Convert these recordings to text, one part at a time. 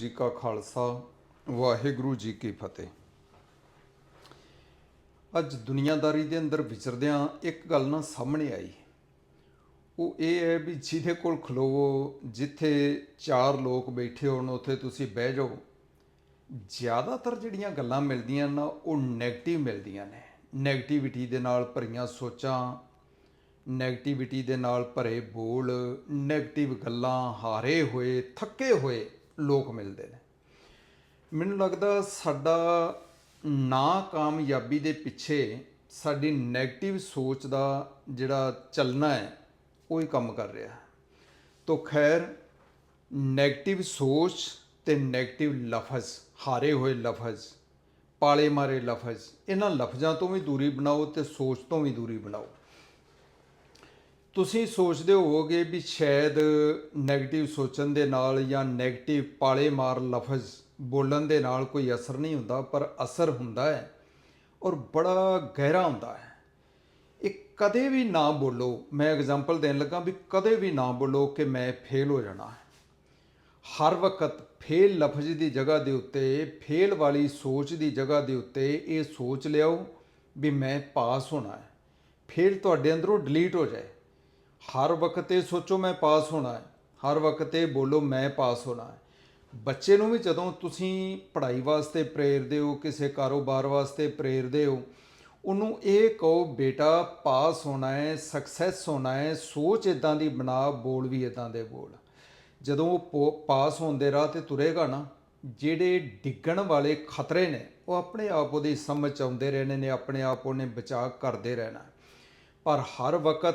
ਜੀ ਕਾ ਖਾਲਸਾ, ਵਾਹਿਗੁਰੂ ਜੀ ਕੀ ਫਤਿਹ। ਅੱਜ ਦੁਨੀਆਦਾਰੀ ਦੇ ਅੰਦਰ ਵਿਚਰਦਿਆਂ ਇੱਕ ਗੱਲ ਨਾ ਸਾਹਮਣੇ ਆਈ। ਉਹ ਇਹ ਹੈ ਵੀ ਜਿਹਦੇ ਕੋਲ ਖਲੋਵੋ, ਜਿੱਥੇ ਚਾਰ ਲੋਕ ਬੈਠੇ ਹੋਣ, ਉੱਥੇ ਤੁਸੀਂ ਬਹਿ ਜਾਓ। ਜ਼ਿਆਦਾਤਰ ਜਿਹੜੀਆਂ ਗੱਲਾਂ ਮਿਲਦੀਆਂ ਨਾ, ਉਹ ਨੈਗੇਟਿਵ ਮਿਲਦੀਆਂ ਨੇ। ਨੈਗੇਟਿਵਿਟੀ ਦੇ ਨਾਲ ਭਰੀਆਂ ਸੋਚਾਂ ਨੈਗੇਟਿਵਿਟੀ ਦੇ ਨਾਲ ਭਰੇ ਬੋਲ ਨੈਗੇਟਿਵ ਗੱਲਾਂ, ਹਾਰੇ ਹੋਏ, ਥੱਕੇ ਹੋਏ। ਲੋਕ ਮਿਲਦੇ ਨੇ। ਮੈਨੂੰ ਲੱਗਦਾ ਸਾਡਾ ਨਾ ਕਾਮਯਾਬੀ ਦੇ ਪਿੱਛੇ ਸਾਡੀ ਨੈਗੇਟਿਵ ਸੋਚ ਦਾ ਜਿਹੜਾ ਚੱਲਣਾ ਹੈ, ਉਹ ਹੀ ਕੰਮ ਕਰ ਰਿਹਾ ਹੈ। ਤੋਂ ਖੈਰ ਨੈਗੇਟਿਵ ਸੋਚ ਤੇ ਨੈਗੇਟਿਵ ਲਫ਼ਜ਼, ਹਾਰੇ ਹੋਏ ਲਫ਼ਜ਼, ਪਾਲੇ ਮਾਰੇ ਲਫ਼ਜ਼, ਇਹਨਾਂ ਲਫ਼ਜ਼ਾਂ ਤੋਂ ਵੀ ਦੂਰੀ ਬਣਾਓ ਤੇ ਸੋਚ ਤੋਂ ਵੀ ਦੂਰੀ ਬਣਾਓ। ਤੁਸੀਂ ਸੋਚਦੇ ਹੋਵੋਗੇ ਵੀ ਸ਼ਾਇਦ 네ਗੇਟਿਵ ਸੋਚਣ ਦੇ ਨਾਲ ਜਾਂ 네ਗੇਟਿਵ ਪਾਲੇ ਮਾਰ ਲਫ਼ਜ਼ ਬੋਲਣ ਦੇ ਨਾਲ ਕੋਈ ਅਸਰ ਨਹੀਂ ਹੁੰਦਾ, ਪਰ ਅਸਰ ਹੁੰਦਾ ਹੈ ਔਰ ਬੜਾ ਗਹਿਰਾ ਹੁੰਦਾ ਹੈ। ਇਹ ਕਦੇ ਵੀ ਨਾ ਬੋਲੋ। ਮੈਂ ਐਗਜ਼ਾਮਪਲ ਦੇਣ ਲੱਗਾ ਵੀ ਕਦੇ ਵੀ ਨਾ ਬੋਲੋ ਕਿ ਮੈਂ ਫੇਲ ਹੋ ਜਾਣਾ ਹਰ ਵਕਤ ਫੇਲ ਲਫ਼ਜ਼ ਦੀ ਜਗ੍ਹਾ ਦੇ ਉੱਤੇ ਫੇਲ ਵਾਲੀ ਸੋਚ ਦੀ ਜਗ੍ਹਾ ਦੇ ਉੱਤੇ ਇਹ ਸੋਚ ਲਿਓ ਵੀ ਮੈਂ ਪਾਸ ਹੋਣਾ ਹੈ। ਫੇਲ ਤੁਹਾਡੇ ਅੰਦਰੋਂ ਡਿਲੀਟ ਹੋ ਜਾਏ। ਹਰ ਵਕਤ ਇਹ ਸੋਚੋ ਮੈਂ ਪਾਸ ਹੋਣਾ ਹੈ। ਹਰ ਵਕਤ ਇਹ ਬੋਲੋ ਮੈਂ ਪਾਸ ਹੋਣਾ ਹੈ। ਬੱਚੇ ਨੂੰ ਵੀ ਜਦੋਂ ਤੁਸੀਂ ਪੜ੍ਹਾਈ ਵਾਸਤੇ ਪ੍ਰੇਰਦੇ ਹੋ, ਕਿਸੇ ਕਾਰੋਬਾਰ ਵਾਸਤੇ ਪ੍ਰੇਰਦੇ ਹੋ, ਉਹਨੂੰ ਇਹ ਕਹੋ, ਬੇਟਾ, ਪਾਸ ਹੋਣਾ ਹੈ ਸਕਸੈਸ ਹੋਣਾ ਹੈ, ਸੋਚ ਇਦਾਂ ਦੀ ਬਣਾ, ਬੋਲ ਵੀ ਇਦਾਂ ਦੇ ਬੋਲ। ਜਦੋਂ ਉਹ ਪੋ- ਪਾਸ ਹੋਣ ਦੇ ਰਾਹ ਤੇ ਤੁਰੇਗਾ ਨਾ, ਜਿਹੜੇ ਡਿੱਗਣ ਵਾਲੇ ਖਤਰੇ ਨੇ, ਉਹ ਆਪਣੇ ਆਪ ਉਹਦੀ ਸਮਝ ਆਉਂਦੇ ਰਹਿਣੇ ਨੇ, ਆਪਣੇ ਆਪ ਉਹਨੇ ਬਚਾਅ ਕਰਦੇ ਰਹਿਣਾ ਪਰ ਹਰ ਵਕਤ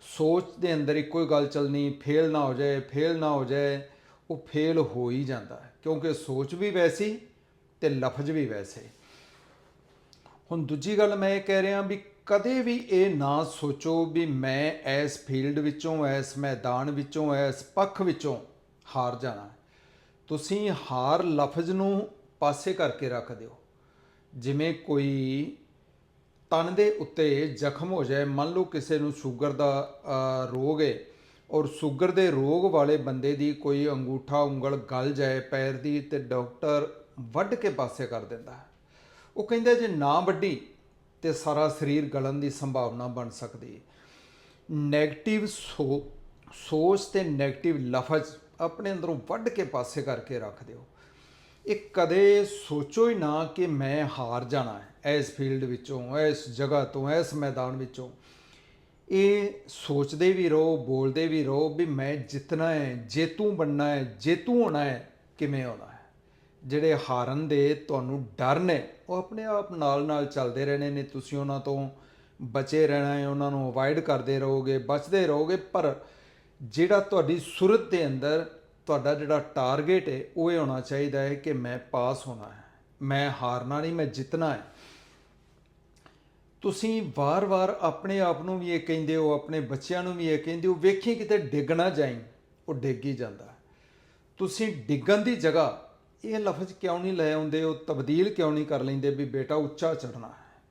ਸੋਚ ਦੇ ਅੰਦਰ ਇੱਕੋ ਹੀ ਗੱਲ ਚੱਲਣੀ, ਫੇਲ ਨਾ ਹੋ ਜਾਏ, ਫੇਲ ਨਾ ਹੋ ਜਾਏ, ਉਹ ਫੇਲ ਹੋ ਹੀ ਜਾਂਦਾ ਹੈ। ਕਿਉਂਕਿ ਸੋਚ ਵੀ ਵੈਸੀ ਤੇ ਲਫ਼ਜ਼ ਵੀ ਵੈਸੇ। ਹੁਣ ਦੂਜੀ ਗੱਲ ਮੈਂ ਇਹ ਕਹਿ ਰਿਹਾ ਵੀ ਕਦੇ ਵੀ ਇਹ ਨਾ ਸੋਚੋ ਵੀ ਮੈਂ ਇਸ ਫੀਲਡ ਵਿੱਚੋਂ, ਇਸ ਮੈਦਾਨ ਵਿੱਚੋਂ, ਇਸ ਪੱਖ ਵਿੱਚੋਂ ਹਾਰ ਜਾਣਾ ਤੁਸੀਂ ਹਾਰ ਲਫ਼ਜ਼ ਨੂੰ ਪਾਸੇ ਕਰਕੇ ਰੱਖ ਦਿਓ। ਜਿਵੇਂ ਕੋਈ ਤਨ ਦੇ ਉੱਤੇ ਜ਼ਖਮ ਹੋ ਜਾਏ, ਮੰਨ ਲਓ ਕਿਸੇ ਨੂੰ ਸ਼ੂਗਰ ਦਾ ਰੋਗ ਹੈ ਔਰ ਸ਼ੂਗਰ ਦੇ ਰੋਗ ਵਾਲੇ ਬੰਦੇ ਦੀ ਕੋਈ ਅੰਗੂਠਾ, ਉਂਗਲ ਗਲ ਜਾਏ, ਪੈਰ ਦੀ ਤੇ ਡਾਕਟਰ ਵੱਢ ਕੇ ਪਾਸੇ ਕਰ ਦਿੰਦਾ ਹੈ। ਉਹ ਕਹਿੰਦਾ ਜੇ ਨਾ ਵੱਢੀ ਤੇ ਸਾਰਾ ਸਰੀਰ ਗਲਣ ਦੀ ਸੰਭਾਵਨਾ ਬਣ ਸਕਦੀ ਹੈ। 네ਗੇਟਿਵ ਸੋ ਸੋਚ ਤੇ ਨੈਗੇਟਿਵ ਲਫ਼ਜ਼ ਆਪਣੇ ਅੰਦਰੋਂ ਵੱਢ ਕੇ ਪਾਸੇ ਕਰਕੇ ਰੱਖ ਦਿਓ। ਇਹ ਕਦੇ ਸੋਚੋ ਹੀ ਨਾ ਕਿ ਮੈਂ ਹਾਰ ਜਾਣਾ ਹੈ। ਇਸ ਫੀਲਡ ਵਿੱਚੋਂ, ਇਸ ਜਗ੍ਹਾ ਤੋਂ, ਇਸ ਮੈਦਾਨ ਵਿੱਚੋਂ। ਇਹ ਸੋਚਦੇ ਵੀ ਰਹੋ, ਬੋਲਦੇ ਵੀ ਰਹੋ ਵੀ ਮੈਂ ਜਿੱਤਣਾ ਹੈ ਜੇਤੂ ਬਣਨਾ ਹੈ ਜੇਤੂ ਹੋਣਾ ਹੈ, ਕਿਵੇਂ ਹੋਣਾ ਹੈ? ਜਿਹੜੇ ਹਾਰਨ ਦੇ ਤੁਹਾਨੂੰ ਡਰ ਨੇ, ਉਹ ਆਪਣੇ ਆਪ ਨਾਲ ਨਾਲ ਚੱਲਦੇ ਰਹਿਣੇ ਨੇ। ਤੁਸੀਂ ਉਹਨਾਂ ਤੋਂ ਬਚੇ ਰਹਿਣਾ ਹੈ, ਉਹਨਾਂ ਨੂੰ ਅਵਾਇਡ ਕਰਦੇ ਰਹੋਗੇ, ਬਚਦੇ ਰਹੋਗੇ, ਪਰ ਜਿਹੜਾ ਤੁਹਾਡੀ ਸੁਰਤ ਦੇ ਅੰਦਰ ਤੁਹਾਡਾ ਜਿਹੜਾ ਟਾਰਗੇਟ ਹੈ, ਉਹ ਇਹ ਹੋਣਾ ਚਾਹੀਦਾ ਹੈ ਕਿ ਮੈਂ ਪਾਸ ਹੋਣਾ ਹੈ। ਮੈਂ ਹਾਰਨਾ ਨਹੀਂ, ਮੈਂ ਜਿੱਤਣਾ ਹੈ। ਤੁਸੀਂ ਵਾਰ-ਵਾਰ ਆਪਣੇ ਆਪ ਨੂੰ ਵੀ ਇਹ ਕਹਿੰਦੇ ਹੋ, ਆਪਣੇ ਬੱਚਿਆਂ ਨੂੰ ਵੀ ਇਹ ਕਹਿੰਦੇ ਹੋ, ਵੇਖੀ ਕਿਤੇ ਡਿੱਗ ਨਾ ਜਾਈਂ, ਉਹ ਡਿੱਗ ਹੀ ਜਾਂਦਾ। ਤੁਸੀਂ ਡਿੱਗਣ ਦੀ ਜਗ੍ਹਾ ਇਹ ਲਫ਼ਜ਼ ਕਿਉਂ ਨਹੀਂ ਲੈ ਆਉਂਦੇ, ਉਹ ਤਬਦੀਲ ਕਿਉਂ ਨਹੀਂ ਕਰ ਲੈਂਦੇ ਵੀ ਬੇਟਾ ਉੱਚਾ ਚੜਨਾ ਹੈ।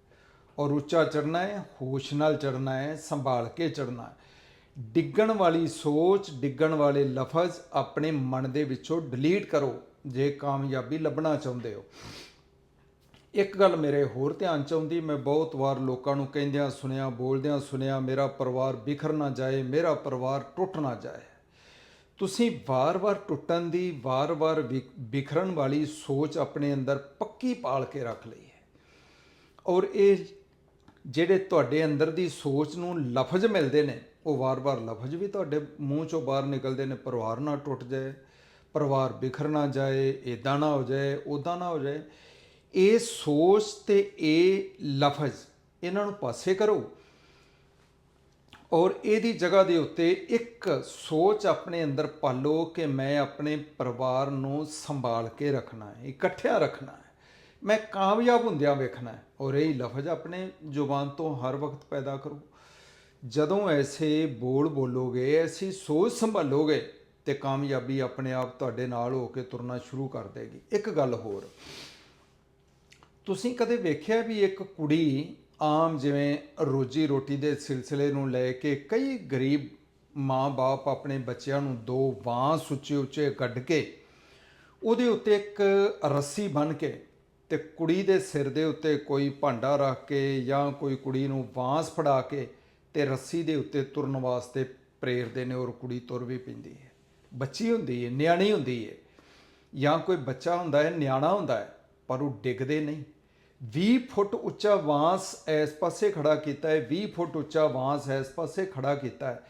ਔਰ ਉੱਚਾ ਚੜਨਾ ਹੈ, ਹੋਸ਼ ਨਾਲ ਚੜਨਾ ਹੈ, ਸੰਭਾਲ ਕੇ ਚੜਨਾ ਹੈ। ਡਿੱਗਣ ਵਾਲੀ ਸੋਚ, ਡਿੱਗਣ ਵਾਲੇ ਲਫ਼ਜ਼ ਆਪਣੇ ਮਨ ਦੇ ਵਿੱਚੋਂ ਡਿਲੀਟ ਕਰੋ, ਜੇ ਕਾਮਯਾਬੀ ਲੱਭਣਾ ਚਾਹੁੰਦੇ ਹੋ। ਇੱਕ ਗੱਲ ਮੇਰੇ ਹੋਰ ਧਿਆਨ ਚ ਆਉਂਦੀ, ਮੈਂ ਬਹੁਤ ਵਾਰ ਲੋਕਾਂ ਨੂੰ ਕਹਿੰਦਿਆਂ ਸੁਣਿਆ, ਬੋਲਦਿਆਂ ਸੁਣਿਆ, ਮੇਰਾ ਪਰਿਵਾਰ ਬਿਖਰ ਨਾ ਜਾਏ, ਮੇਰਾ ਪਰਿਵਾਰ ਟੁੱਟ ਨਾ ਜਾਏ। ਤੁਸੀਂ ਵਾਰ-ਵਾਰ ਟੁੱਟਣ ਦੀ ਵਾਰ-ਵਾਰ ਵਿ- ਬਿਖਰਨ ਵਾਲੀ ਸੋਚ ਆਪਣੇ ਅੰਦਰ ਪੱਕੀ ਪਾਲ ਕੇ ਰੱਖ ਲਈ ਹੈ। ਔਰ ਇਹ ਜਿਹੜੇ ਤੁਹਾਡੇ ਅੰਦਰ ਦੀ ਸੋਚ ਨੂੰ ਲਫ਼ਜ਼ ਮਿਲਦੇ ਨੇ, ਉਹ ਵਾਰ-ਵਾਰ ਲਫ਼ਜ਼ ਵੀ ਤੁਹਾਡੇ ਮੂੰਹ ਚੋਂ ਬਾਹਰ ਨਿਕਲਦੇ ਨੇ, ਪਰਿਵਾਰ ਨਾ ਟੁੱਟ ਜਾਏ, ਪਰਿਵਾਰ ਬਿਖਰ ਨਾ ਜਾਏ ਇਦਾਂ ਨਾ ਹੋ ਜਾਏ ਉਦਾਂ ਨਾ ਹੋ ਜਾਏ। ਇਹ ਸੋਚ ਤੇ ਇਹ ਲਫ਼ਜ਼ ਇਹਨਾਂ ਨੂੰ ਪਾਸੇ ਕਰੋ ਔਰ ਇਹਦੀ ਜਗ੍ਹਾ ਦੇ ਉੱਤੇ ਇੱਕ ਸੋਚ ਆਪਣੇ ਅੰਦਰ ਪਾਲੋ ਕਿ ਮੈਂ ਆਪਣੇ ਪਰਿਵਾਰ ਨੂੰ ਸੰਭਾਲ ਕੇ ਰੱਖਣਾ ਹੈ, ਇਕੱਠਿਆ ਰੱਖਣਾ ਹੈ। ਮੈਂ ਕਾਮਯਾਬ ਹੁੰਦਿਆਂ ਵੇਖਣਾ ਹੈ ਔਰ ਇਹ ਲਫ਼ਜ਼ ਆਪਣੇ ਜ਼ੁਬਾਨ ਤੋਂ ਹਰ ਵਕਤ ਪੈਦਾ ਕਰੋ। ਜਦੋਂ ਐਸੇ ਬੋਲ ਬੋਲੋਗੇ, ਐਸੀ ਸੋਚ ਸੰਭਾਲੋਗੇ ਤੇ ਕਾਮਯਾਬੀ ਆਪਣੇ ਆਪ ਤੁਹਾਡੇ ਨਾਲ ਹੋ ਕੇ ਤੁਰਨਾ ਸ਼ੁਰੂ ਕਰ ਦੇਗੀ। ਇੱਕ ਗੱਲ ਹੋਰ ਤੁਸੀਂ ਕਦੇ ਵੇਖਿਆ ਵੀ ਇੱਕ ਕੁੜੀ ਆਮ ਜਿਵੇਂ ਰੋਜੀ ਰੋਟੀ ਦੇ ਸਿਲਸਿਲੇ ਨੂੰ ਲੈ ਕੇ ਕਈ ਗਰੀਬ ਮਾਂ-ਬਾਪ ਆਪਣੇ ਬੱਚਿਆਂ ਨੂੰ ਦੋ ਬਾਂਸ ਉੱਚੇ ਉੱਚੇ ਕੱਢ ਕੇ ਉਹਦੇ ਉੱਤੇ ਇੱਕ ਰੱਸੀ ਬੰਨ ਕੇ ਤੇ ਕੁੜੀ ਦੇ ਸਿਰ ਦੇ ਉੱਤੇ ਕੋਈ ਭਾਂਡਾ ਰੱਖ ਕੇ ਜਾਂ ਕੋਈ ਕੁੜੀ ਨੂੰ ਬਾਂਸ ਫੜਾ ਕੇ ਤੇ ਰੱਸੀ ਦੇ ਉੱਤੇ ਤੁਰਨ ਵਾਸਤੇ ਪ੍ਰੇਰਦੇ ਨੇ ਔਰ ਕੁੜੀ ਤੁਰ ਵੀ ਪੈਂਦੀ ਹੈ। ਬੱਚੀ ਹੁੰਦੀ ਹੈ, ਨਿਆਣੀ ਹੁੰਦੀ ਹੈ ਜਾਂ ਕੋਈ ਬੱਚਾ ਹੁੰਦਾ ਹੈ, ਨਿਆਣਾ ਹੁੰਦਾ ਹੈ। ਪਰ ਉਹ ਡਿੱਗਦੇ ਨਹੀਂ। 20 ਫੁੱਟ ਉੱਚਾ ਵਾਂਸ ਇਸ ਪਾਸੇ ਖੜਾ ਕੀਤਾ ਹੈ। 20 ਫੁੱਟ ਉੱਚਾ ਵਾਂਸ ਇਸ ਪਾਸੇ ਖੜਾ ਕੀਤਾ ਹੈ।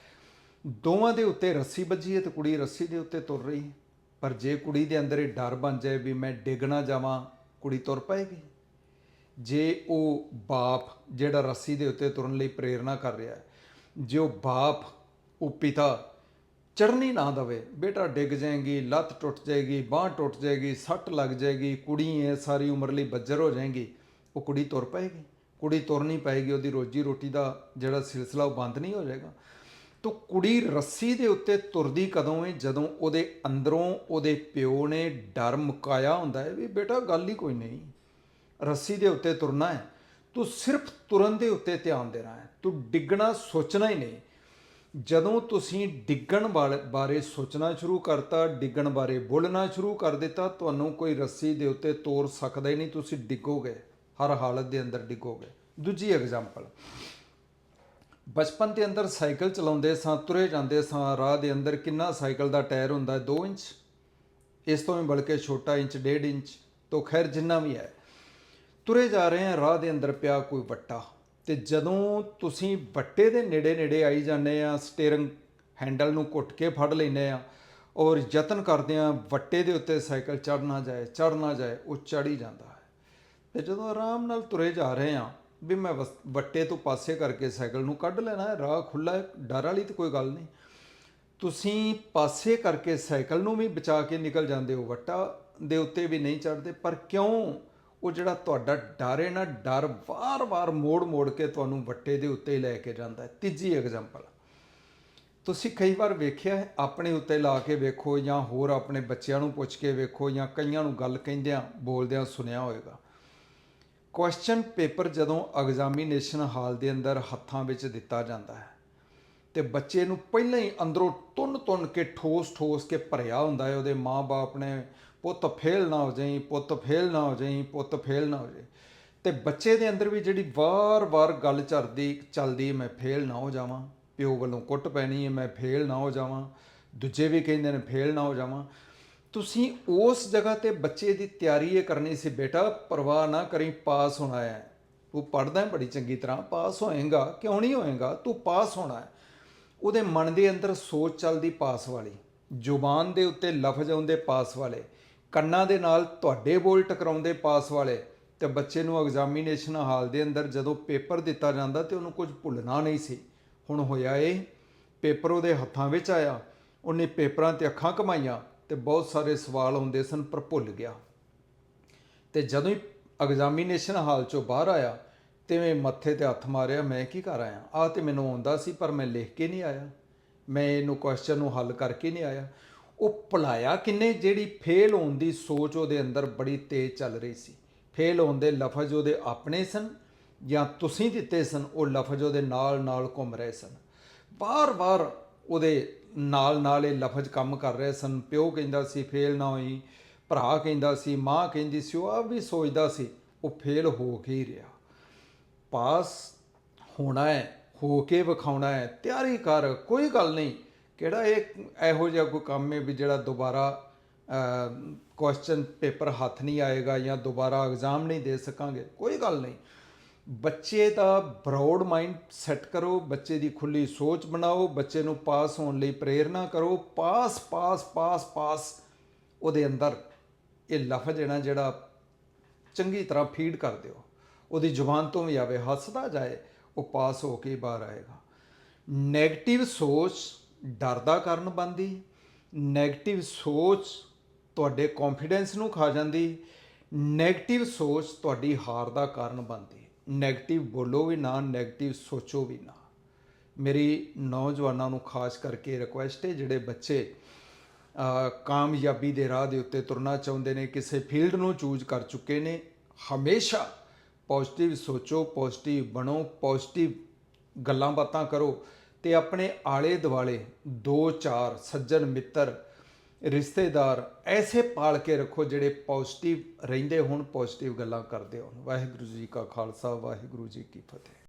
ਦੋਵਾਂ ਦੇ ਉੱਤੇ ਰੱਸੀ ਵੱਜੀ ਹੈ ਤੇ ਕੁੜੀ ਰੱਸੀ ਦੇ ਉੱਤੇ ਤੁਰ ਰਹੀ ਹੈ। ਪਰ ਜੇ ਕੁੜੀ ਦੇ ਅੰਦਰ ਇਹ ਡਰ ਬਣ ਜਾਏ ਵੀ ਮੈਂ ਡਿੱਗ ਨਾ ਜਾਵਾਂ, ਕੁੜੀ ਤੁਰ ਪਾਏਗੀ। ਜੇ ਉਹ ਬਾਪ ਜਿਹੜਾ ਰੱਸੀ ਦੇ ਉੱਤੇ ਤੁਰਨ ਲਈ ਪ੍ਰੇਰਣਾ ਕਰ ਰਿਹਾ ਹੈ, ਜੇ ਉਹ ਬਾਪ, ਉਹ ਪਿਤਾ ਚੜਨੀ ਨਾ ਦਵੇ। ਬੇਟਾ ਡਿੱਗ ਜਾਏਗੀ, ਲੱਤ ਟੁੱਟ ਜਾਏਗੀ, ਬਾਹ ਟੁੱਟ ਜਾਏਗੀ, ਸੱਟ ਲੱਗ ਜਾਏਗੀ, ਕੁੜੀ ਹੈ ਸਾਰੀ ਉਮਰ ਲਈ ਬੱਜਰ ਹੋ ਜਾਏਗੀ। ਉਹ ਕੁੜੀ ਤੁਰ ਪਏਗੀ। ਕੁੜੀ ਤੁਰ ਨਹੀਂ ਪਾਏਗੀ, ਉਹਦੀ ਰੋਜੀ ਰੋਟੀ ਦਾ ਜਿਹੜਾ ਸਿਲਸਿਲਾ ਉਹ ਬੰਦ ਨਹੀਂ ਹੋ ਜਾਏਗਾ। ਤੋ ਕੁੜੀ ਰੱਸੀ ਦੇ ਉੱਤੇ ਤੁਰਦੀ ਕਦੋਂ ਹੈ ਜਦੋਂ ਉਹਦੇ ਅੰਦਰੋਂ ਉਹਦੇ ਪਿਓ ਨੇ ਡਰ ਮੁਕਾਇਆ ਹੁੰਦਾ ਹੈ ਵੀ ਬੇਟਾ ਗੱਲ ਹੀ ਕੋਈ ਨਹੀਂ। ਰੱਸੀ ਦੇ ਉੱਤੇ ਤੁਰਨਾ ਹੈ ਤੂੰ ਸਿਰਫ ਤੁਰਨ ਦੇ ਉੱਤੇ ਧਿਆਨ ਦੇਣਾ ਹੈ ਤੂੰ ਡਿੱਗਣਾ, ਸੋਚਣਾ ਹੀ ਨਹੀਂ। ਜਦੋਂ ਤੁਸੀਂ ਡਿੱਗਣ ਵਾਲੇ ਬਾਰੇ ਸੋਚਣਾ ਸ਼ੁਰੂ ਕਰਤਾ, ਡਿੱਗਣ ਬਾਰੇ ਬੋਲਣਾ ਸ਼ੁਰੂ ਕਰ ਦਿੱਤਾ, ਤੁਹਾਨੂੰ ਕੋਈ ਰੱਸੀ ਦੇ ਉੱਤੇ ਤੋਰ ਸਕਦਾ ਹੀ ਨਹੀਂ, ਤੁਸੀਂ ਡਿੱਗੋਗੇ, ਹਰ ਹਾਲਤ ਦੇ ਅੰਦਰ ਡਿੱਗੋਗੇ। ਦੂਜੀ ਐਗਜ਼ਾਮਪਲ ਬਚਪਨ ਦੇ ਅੰਦਰ ਸਾਈਕਲ ਚਲਾਉਂਦੇ ਸਾਂ, ਤੁਰੇ ਜਾਂਦੇ ਸਾਂ, ਰਾਹ ਦੇ ਅੰਦਰ ਕਿੰਨਾ ਸਾਈਕਲ ਦਾ ਟਾਇਰ ਹੁੰਦਾ ਹੈ? 2 ਇੰਚ। ਇਸ ਤੋਂ ਵੀ ਬਲਕਿ ਛੋਟਾ ਇੰਚ 1.5 ਇੰਚ ਤੋਂ ਖੈਰ ਜਿੰਨਾ ਵੀ ਹੈ। ਤੁਰੇ ਜਾ ਰਹੇ ਹਾਂ, ਰਾਹ ਦੇ ਅੰਦਰ ਪਿਆ ਕੋਈ ਵੱਟਾ। ਤੇ ਜਦੋਂ ਤੁਸੀਂ ਵੱਟੇ ਦੇ ਨੇੜੇ ਨੇੜੇ ਆਈ ਜਾਂਦੇ ਆ, ਸਟੀਅਰਿੰਗ ਹੈਂਡਲ ਨੂੰ ਘੁੱਟ ਕੇ ਫੜ ਲੈਂਦੇ ਆ ਔਰ ਯਤਨ ਕਰਦੇ ਆ, ਵੱਟੇ ਦੇ ਉੱਤੇ ਸਾਈਕਲ ਚੜ੍ਹ ਨਾ ਜਾਏ, ਚੜ੍ਹ ਨਾ ਜਾਏ, ਉਹ ਚੜ੍ਹ ਹੀ ਜਾਂਦਾ ਹੈ। ਤੇ ਜਦੋਂ ਆਰਾਮ ਨਾਲ ਤੁਰੇ ਜਾ ਰਹੇ ਆ, ਵੀ ਮੈਂ ਵਸ- ਵੱਟੇ ਤੋਂ ਪਾਸੇ ਕਰਕੇ ਸਾਈਕਲ ਨੂੰ ਕੱਢ ਲੈਣਾ ਹੈ, ਰਾਹ ਖੁੱਲਾ ਹੈ, ਡਰ ਵਾਲੀ ਤਾਂ ਕੋਈ ਗੱਲ ਨਹੀਂ। ਤੁਸੀਂ ਪਾਸੇ ਕਰਕੇ ਸਾਈਕਲ ਨੂੰ ਵੀ ਬਚਾ ਕੇ ਨਿਕਲ ਜਾਂਦੇ ਹੋ, ਵੱਟਾ ਦੇ ਉੱਤੇ ਵੀ ਨਹੀਂ ਚੜਦੇ ਪਰ ਕਿਉਂ ਉਹ ਜਿਹੜਾ ਤੁਹਾਡਾ ਡਰ ਹੈ ਨਾ, ਡਰ ਵਾਰ-ਵਾਰ ਮੋੜ-ਮੋੜ ਕੇ ਤੁਹਾਨੂੰ ਵੱਟੇ ਦੇ ਉੱਤੇ ਹੀ ਲੈ ਕੇ ਜਾਂਦਾ ਹੈ। ਤੀਜੀ ਐਗਜ਼ਾਮਪਲ ਤੁਸੀਂ ਕਈ ਵਾਰ ਵੇਖਿਆ ਹੈ, ਆਪਣੇ ਉੱਤੇ ਲਾ ਕੇ ਵੇਖੋ ਜਾਂ ਹੋਰ ਆਪਣੇ ਬੱਚਿਆਂ ਨੂੰ ਪੁੱਛ ਕੇ ਵੇਖੋ ਜਾਂ ਕਈਆਂ ਨੂੰ ਗੱਲ ਕਹਿੰਦਿਆਂ ਬੋਲਦਿਆਂ ਸੁਣਿਆ ਹੋਵੇਗਾ ਕੁਐਸਚਨ ਪੇਪਰ ਜਦੋਂ ਐਗਜ਼ਾਮੀਨੇਸ਼ਨ ਹਾਲ ਦੇ ਅੰਦਰ ਹੱਥਾਂ ਵਿੱਚ ਦਿੱਤਾ ਜਾਂਦਾ ਹੈ, ਤੇ ਬੱਚੇ ਨੂੰ ਪਹਿਲਾਂ ਹੀ ਅੰਦਰੋਂ ਤੁੰਨ ਤੁੰਨ ਕੇ ਠੋਸ ਠੋਸ ਕੇ ਭਰਿਆ ਹੁੰਦਾ ਹੈ, ਉਹਦੇ ਮਾਂ-ਬਾਪ ਨੇ ਪੁੱਤ ਫੇਲ ਨਾ ਹੋ ਜਾਈ, ਪੁੱਤ ਫੇਲ ਨਾ ਹੋ ਜਾਈ, ਪੁੱਤ ਫੇਲ ਨਾ ਹੋ ਜਾਈ। ਤੇ ਬੱਚੇ ਦੇ ਅੰਦਰ ਵੀ ਜਿਹੜੀ ਵਾਰ-ਵਾਰ ਗੱਲ ਚੱਲਦੀ ਚੱਲਦੀ ਮੈਂ ਫੇਲ ਨਾ ਹੋ ਜਾਵਾਂ, ਪਿਓ ਵੱਲੋਂ ਕੁੱਟ ਪੈਣੀ ਹੈ, ਮੈਂ ਫੇਲ ਨਾ ਹੋ ਜਾਵਾਂ, ਦੂਜੇ ਵੀ ਕਹਿੰਦੇ ਨੇ ਫੇਲ ਨਾ ਹੋ ਜਾਵਾਂ। ਤੁਸੀਂ ਉਸ ਜਗ੍ਹਾ ਤੇ ਬੱਚੇ ਦੀ ਤਿਆਰੀ ਇਹ ਕਰਨੀ ਸੀ, ਬੇਟਾ ਪਰਵਾਹ ਨਾ ਕਰੀ, ਪਾਸ ਹੋਣਾ ਹੈ। ਤੂੰ ਪੜਦਾ ਹੈ ਬੜੀ ਚੰਗੀ ਤਰ੍ਹਾਂ, ਪਾਸ ਹੋਏਗਾ, ਕਿਉਂ ਨਹੀਂ ਹੋਏਗਾ? ਤੂੰ ਪਾਸ ਹੋਣਾ ਹੈ। ਉਹਦੇ ਮਨ ਦੇ ਅੰਦਰ ਸੋਚ ਚੱਲਦੀ ਪਾਸ ਵਾਲੀ, ਜ਼ੁਬਾਨ ਦੇ ਉੱਤੇ ਲਫ਼ਜ਼ ਆਉਂਦੇ ਪਾਸ ਵਾਲੇ। ਕੰਨਾਂ ਦੇ ਨਾਲ ਤੁਹਾਡੇ ਬੋਲ ਟਕਰਾਉਂਦੇ ਪਾਸ ਵਾਲੇ ਤੇ ਬੱਚੇ ਨੂੰ ਐਗਜ਼ਾਮੀਨੇਸ਼ਨ ਹਾਲ ਦੇ ਅੰਦਰ ਜਦੋਂ ਪੇਪਰ ਦਿੱਤਾ ਜਾਂਦਾ ਤੇ ਉਹਨੂੰ ਕੁਝ ਭੁੱਲਣਾ ਨਹੀਂ ਸੀ। ਹੁਣ ਹੋਇਆ ਇਹ, ਪੇਪਰ ਉਹਦੇ ਹੱਥਾਂ ਵਿੱਚ ਆਇਆ, ਉਹਨੇ ਪੇਪਰਾਂ ਤੇ ਅੱਖਾਂ ਕਮਾਈਆਂ ਤੇ ਬਹੁਤ ਸਾਰੇ ਸਵਾਲ ਹੁੰਦੇ ਸਨ ਪਰ ਭੁੱਲ ਗਿਆ। ਤੇ ਜਦੋਂ ਹੀ ਐਗਜ਼ਾਮੀਨੇਸ਼ਨ ਹਾਲ ਚੋਂ ਬਾਹਰ ਆਇਆ, ਤਿਵੇਂ ਮੱਥੇ ਤੇ ਹੱਥ ਮਾਰਿਆ, ਮੈਂ ਕੀ ਕਰ ਆਇਆ? ਆ ਤੇ ਮੈਨੂੰ ਆਉਂਦਾ ਸੀ ਪਰ ਮੈਂ ਲਿਖ ਕੇ ਨਹੀਂ ਆਇਆ। ਮੈਂ ਇਹਨੂੰ ਕੁਐਸਚਨ ਨੂੰ ਹੱਲ ਕਰਕੇ ਨਹੀਂ ਆਇਆ। ਉਹ ਭੁਲਾਇਆ ਕਿੰਨੇ, ਜਿਹੜੀ ਫੇਲ ਹੋਣ ਦੀ ਸੋਚ ਉਹਦੇ ਅੰਦਰ ਬੜੀ ਤੇਜ਼ ਚੱਲ ਰਹੀ ਸੀ। ਫੇਲ ਹੋਣ ਦੇ ਲਫ਼ਜ਼ ਉਹਦੇ ਆਪਣੇ ਸਨ ਜਾਂ ਤੁਸੀਂ ਦਿੱਤੇ ਸਨ, ਉਹ ਲਫ਼ਜ਼ ਉਹਦੇ ਨਾਲ ਨਾਲ ਘੁੰਮ ਰਹੇ ਸਨ। ਬਾਰ-ਬਾਰ ਉਹਦੇ ਨਾਲ ਨਾਲ ਇਹ ਲਫ਼ਜ਼ ਕੰਮ ਕਰ ਰਹੇ ਸਨ। ਪਿਓ ਕਹਿੰਦਾ ਸੀ, ਫੇਲ ਨਾ ਹੋਈ। ਭਰਾ ਕਹਿੰਦਾ ਸੀ, ਮਾਂ ਕਹਿੰਦੀ ਸੀ, ਉਹ ਆ ਵੀ ਸੋਚਦਾ ਸੀ, ਉਹ ਫੇਲ ਹੋ ਕੇ ਹੀ ਰਿਹਾ। ਪਾਸ ਹੋਣਾ ਹੈ, ਹੋ ਕੇ ਵਿਖਾਉਣਾ ਹੈ, ਤਿਆਰੀ ਕਰ, ਕੋਈ ਗੱਲ ਨਹੀਂ। ਕਿਹੜਾ ਇਹ ਇਹੋ ਜਿਹਾ ਕੋਈ ਕੰਮ ਹੈ ਵੀ ਜਿਹੜਾ ਦੁਬਾਰਾ ਕੁਐਸਚਨ ਪੇਪਰ ਹੱਥ ਨਹੀਂ ਆਏਗਾ ਜਾਂ ਦੁਬਾਰਾ ਐਗਜ਼ਾਮ ਨਹੀਂ ਦੇ ਸਕਾਂਗੇ? ਕੋਈ ਗੱਲ ਨਹੀਂ। ਬੱਚੇ ਦਾ ਬਰੌਡ ਮਾਈਂਡ ਸੈੱਟ ਕਰੋ, ਬੱਚੇ ਦੀ ਖੁੱਲੀ ਸੋਚ ਬਣਾਓ, ਬੱਚੇ ਨੂੰ ਪਾਸ ਹੋਣ ਲਈ ਪ੍ਰੇਰਣਾ ਕਰੋ ਪਾਸ ਪਾਸ ਪਾਸ ਪਾਸ ਉਹਦੇ ਅੰਦਰ। ਇਹ ਲਫ਼ਜ਼ ਹੈ ਨਾ ਜਿਹੜਾ ਚੰਗੀ ਤਰ੍ਹਾਂ ਫੀਡ ਕਰ ਦਿਓ ਉਹਦੀ ਜ਼ੁਬਾਨ ਤੋਂ ਵੀ ਆਵੇ, ਹੱਸਦਾ ਜਾਏ, ਉਹ ਪਾਸ ਹੋ ਕੇ ਬਾਹਰ ਆਏਗਾ। 네ਗੇਟਿਵ ਸੋਚ ਡਰ ਦਾ ਕਾਰਨ ਬਣਦੀ ਨੈਗੇਟਿਵ ਸੋਚ ਤੁਹਾਡੇ ਕੌਨਫੀਡੈਂਸ ਨੂੰ ਖਾ ਜਾਂਦੀ ਨੈਗੇਟਿਵ ਸੋਚ ਤੁਹਾਡੀ ਹਾਰ ਦਾ ਕਾਰਨ ਬਣਦੀ ਨੈਗੇਟਿਵ ਬੋਲੋ ਵੀ ਨਾ ਨੈਗੇਟਿਵ ਸੋਚੋ ਵੀ ਨਾ। ਮੇਰੀ ਨੌਜਵਾਨਾਂ ਨੂੰ ਖਾਸ ਕਰਕੇ ਰਿਕੁਐਸਟ ਹੈ, ਜਿਹੜੇ ਬੱਚੇ ਕਾਮਯਾਬੀ ਦੇ ਰਾਹ ਦੇ ਉੱਤੇ ਤੁਰਨਾ ਚਾਹੁੰਦੇ ਨੇ, ਕਿਸੇ ਫੀਲਡ ਨੂੰ ਚੂਜ਼ ਕਰ ਚੁੱਕੇ ਨੇ, ਹਮੇਸ਼ਾ ਪੋਜ਼ਿਟਿਵ ਸੋਚੋ ਪੋਜ਼ਿਟਿਵ ਬਣੋ ਪੋਜ਼ਿਟਿਵ ਗੱਲਾਂ ਬਾਤਾਂ ਕਰੋ। ਤੇ ਆਪਣੇ ਆਲੇ ਦੁਆਲੇ ਦੋ ਚਾਰ ਸੱਜਣ ਮਿੱਤਰ, ਰਿਸ਼ਤੇਦਾਰ ਐਸੇ ਪਾਲ ਕੇ ਰੱਖੋ ਜਿਹੜੇ ਪੋਜ਼ਿਟਿਵ ਰਹਿੰਦੇ ਹੋਣ ਪੋਜ਼ਿਟਿਵ ਗੱਲਾਂ ਕਰਦੇ ਹੋਣ। ਵਾਹਿਗੁਰੂ ਜੀ ਕਾ ਖਾਲਸਾ, ਵਾਹਿਗੁਰੂ ਜੀ ਕੀ ਫਤਿਹ।